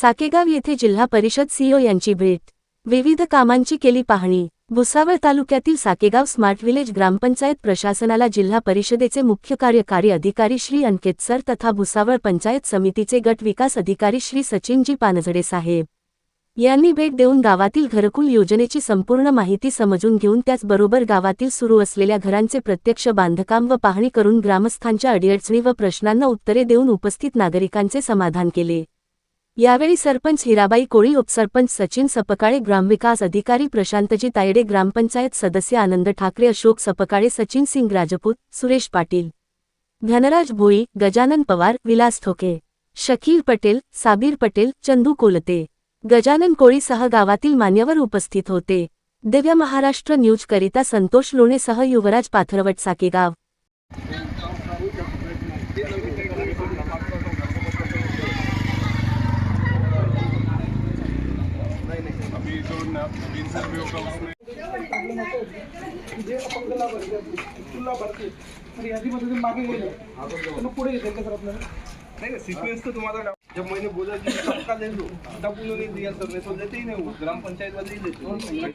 साकेगाव येथे जिल्हा परिषद सीओ यांची भेट. विविध कामांची केली पाहणी. भुसावळ तालुक्यातील साकेगाव स्मार्ट विलेज ग्रामपंचायत प्रशासनाला जिल्हा परिषदेचे मुख्य कार्यकारी अधिकारी श्री अंकित सर तथा भुसावळ पंचायत समितीचे गट विकास अधिकारी श्री सचिनजी पानझडे साहेब. यांनी भेट देऊन गावातील घरकुल योजनेची संपूर्ण माहिती समजून घेऊन त्याचबरोबर गावातील सुरू असलेल्या घरांचे प्रत्यक्ष बांधकाम व पाहणी करून ग्रामस्थांच्या अडीअडचणी व प्रश्नांना उत्तरे देऊन उपस्थित नागरिकांचे समाधान केले. यावेळी सरपंच हिराबाई कोळी उपसरपंच सचिन सपकाळे ग्रामविकास अधिकारी प्रशांतजी तायडे ग्रामपंचायत सदस्य आनंद ठाकरे अशोक सपकाळे सचिन सिंग राजपूत सुरेश पाटील धनराज भोई गजानन पवार विलास ठोके शकील पटेल साबीर पटेल चंदू कोलते गजानन कोळीसह गावातील मान्यवर उपस्थित होते. दिव्य महाराष्ट्र न्यूजकरिता संतोष लोणेसह युवराज पाथरवट साकेगाव. जो न- भरते तर मागे गेले तर पुढे येते का सर आपल्याला नहीं नहीं सीक्वेंस तो तुम्हारा डाउन- जब मैंने बोला कि सबका ले लो तब उन्होंने दिया सर नहीं तो लेते ही नहीं वो ग्राम पंचायत वाले ही लेते